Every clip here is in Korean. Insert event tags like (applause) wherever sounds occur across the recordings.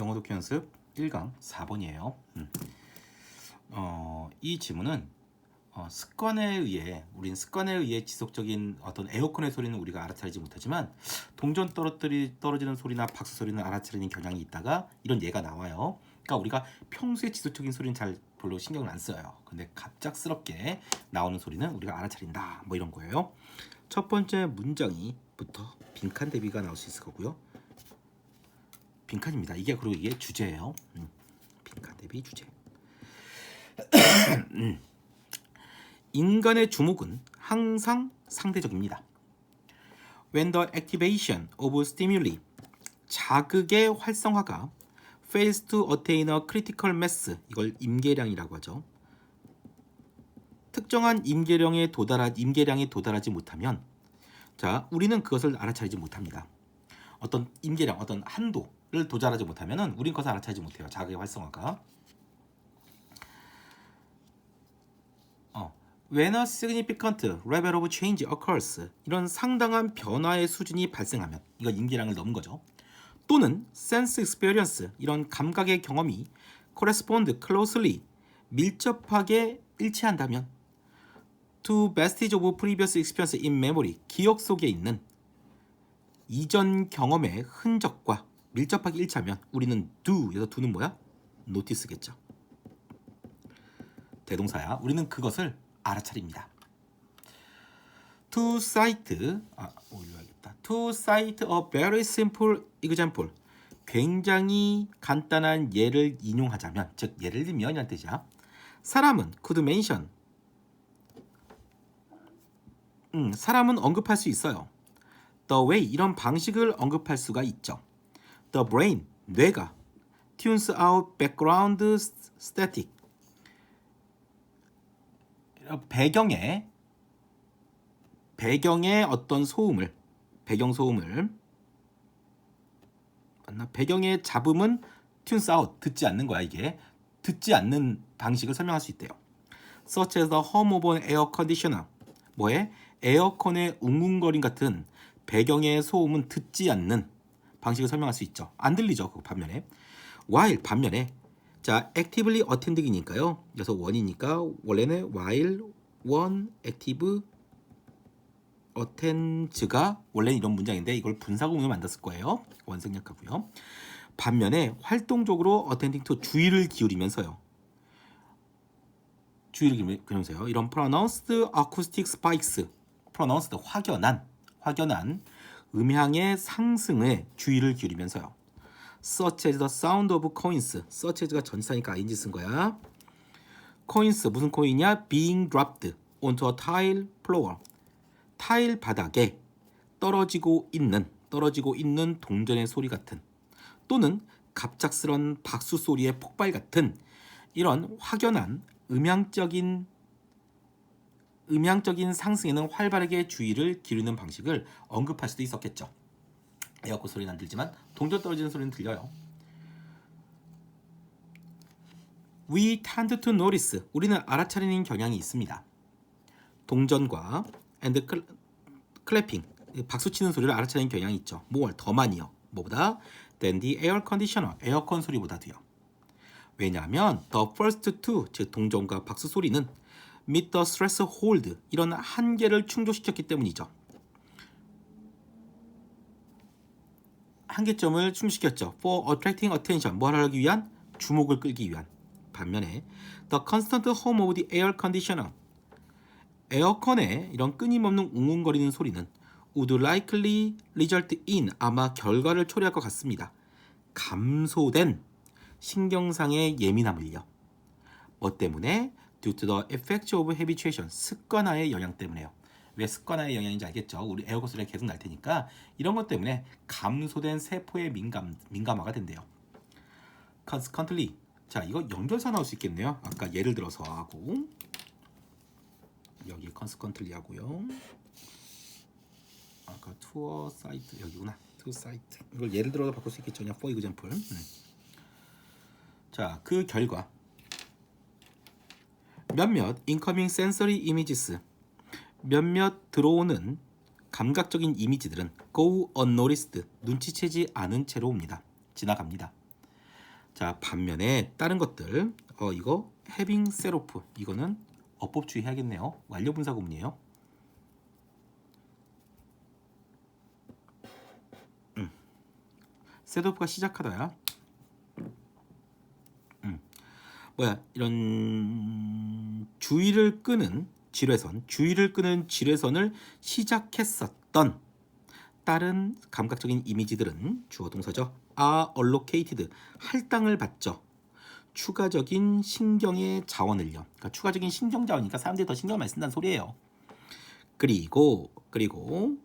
영어 독해 연습 1강 4번이에요. 음. 어, 이 지문은 어, 습관에 의해 우린 습관에 의해 지속적인 어떤 에어컨의 소리는 우리가 알아차리지 못하지만 동전 떨어뜨리 떨어지는 소리나 박수 소리는 알아차리는 경향이 있다가 이런 예가 나와요. 그러니까 우리가 평소에 지속적인 소리는 잘 별로 신경을 안 써요. 근데 갑작스럽게 나오는 소리는 우리가 알아차린다. 뭐 이런 거예요. 첫 번째 문장이부터 빈칸 대비가 나올 수 있을 거고요. 빈칸입니다. 이게 그리고 이게 주제예요. 음, 빈칸 대비 주제. (clears throat) 음. 인간의 주목은 항상 상대적입니다. When the activation of stimuli 자극의 활성화가 fails to attain a critical mass 이걸 임계량이라고 하죠. 특정한 임계량에 도달하 임계량에 도달하지 못하면 자 우리는 그것을 알아차리지 못합니다. 어떤 임계량 어떤 한도 를 도달하지 못하면은 우린 그것을 알아차리지 못해요. 자극의 활성화가 어, when a significant level of change occurs 이런 상당한 변화의 수준이 발생하면 이거 임계량을 넘은 거죠. 또는 sense experience 이런 감각의 경험이 correspond closely 밀접하게 일치한다면 to vestige of previous experience in memory 기억 속에 있는 이전 경험의 흔적과 밀접하게 일치하면 우리는 do 여기서 do는 뭐야? notice겠죠. 대동사야. 우리는 그것을 알아차립니다. To cite 아 올려야겠다. To cite a very simple example. 굉장히 간단한 예를 인용하자면, 즉 예를 들면 이란 뜻이야. 사람은 could mention. 음, 사람은 언급할 수 있어요. The way 이런 방식을 언급할 수가 있죠. The brain 뇌가. Tunes out background static. 배경에 배경의 어떤 소음을 배경 소음을. 맞나? 배경의 잡음은 tunes out 듣지 않는 거야 이게. 듣지 않는 방식을 설명할 수 있대요. Such as the hum of an air conditioner. 뭐에? 에어컨의 웅웅거림 같은 배경의 소음은 듣지 않는 방식을 설명할 수 있죠. 안 들리죠. 그 반면에 while 반면에 자 actively attending이니까요. 그래서 원이니까 원래는 while one active attend가 원래는 이런 문장인데 이걸 분사구문으로 만들었을 거예요. 원 생략하고요. 반면에 활동적으로 attending to 주의를 기울이면서요. 주의를 기울이면서요. 이런 pronounced acoustic spikes, pronounced 확연한 확연한 음향의 상승에 주의를 기울이면서요. such as the sound of coins. such as가 전치사니까 ing 쓴 거야. coins 무슨 코인이야? being dropped onto a tile floor. 타일 바닥에 떨어지고 있는 떨어지고 있는 동전의 소리 같은 또는 갑작스런 박수 소리의 폭발 같은 이런 확연한 음향적인 음향적인 상승에는 활발하게 주의를 기울이는 방식을 언급할 수도 있었겠죠. 에어컨 소리는 안 들지만 동전 떨어지는 소리는 들려요. We tend to notice. 우리는 알아차리는 경향이 있습니다. 동전과 and clapping. 박수 치는 소리를 알아차리는 경향이 있죠. more 더 많이요. 뭐보다 than the air conditioner. 에어컨 소리보다도요. 왜냐하면 the first two 즉 동전과 박수 소리는 meet the stress hold 이런 한계를 충족시켰기 때문이죠. 한계점을 충족시켰죠. For attracting attention 뭘 하기 위한 주목을 끌기 위한 반면에 the constant hum of the air conditioner 에어컨의 이런 끊임없는 웅웅거리는 소리는 would likely result in 아마 결과를 초래할 것 같습니다. 감소된 신경상의 예민함을요. 뭐 때문에? Due to the effect of habituation 습관화의 영향 때문에요. 왜 습관화의 영향인지 알겠죠? 우리 소리가 계속 날 테니까 이런 것 때문에 감소된 세포의 민감 민감화가 된대요. consequently 자 이거 연결사 나올 수 있겠네요. 아까 예를 들어서 하고 여기 consequently 하고요. 아까 투어 사이트 여기구나. 투어 사이트 이걸 예를 들어서 바꿀 수 있겠죠. 그냥 for example. 네. 자그 결과 몇몇 incoming sensory images 몇몇 들어오는 감각적인 이미지들은 go unnoticed 눈치채지 않은 채로 옵니다. 지나갑니다. 자 반면에 다른 것들 어 이거 having set off 이거는 어법 주의 해야겠네요. 완료 분사 구문이에요. 음. off가 시작하다야. 음. 뭐야 이런 주의를 끄는 지뢰선, 주의를 끄는 지뢰선을 시작했었던 다른 감각적인 이미지들은 주어 동사죠. are allocated 할당을 받죠. 추가적인 신경의 자원을요. 그러니까 추가적인 신경 자원이니까 사람들이 더 신경을 많이 쓴다는 소리예요. 그리고 그리고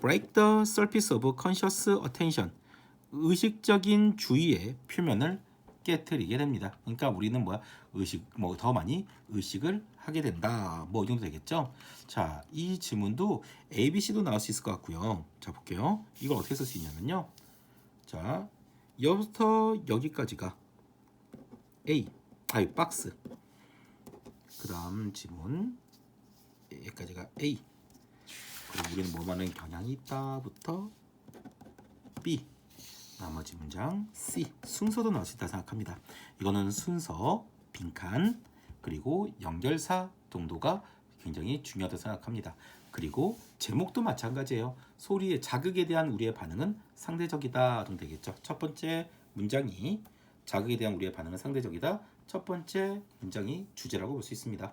break the surface of conscious attention 의식적인 주의의 표면을 깨뜨리게 됩니다. 그러니까 우리는 뭐야 의식 뭐 더 많이 의식을 하게 된다. 뭐 이 정도 되겠죠? 자, 이 지문도 A, B, C도 나올 수 있을 것 같고요. 자, 볼게요. 이걸 어떻게 쓸 수 있냐면요. 자, 여기부터 여기까지가 A, 아니 박스. 그다음 지문 여기까지가 A. 그리고 우리는 뭐 많은 경향이 있다부터 B. 나머지 문장 C 순서도 나올 수 있다 생각합니다. 이거는 순서, 빈칸 그리고 연결사 정도가 굉장히 중요하다고 생각합니다. 그리고 제목도 마찬가지예요. 소리의 자극에 대한 우리의 반응은 상대적이다 정도 되겠죠. 첫 번째 문장이 자극에 대한 우리의 반응은 상대적이다. 첫 번째 문장이 주제라고 볼 수 있습니다.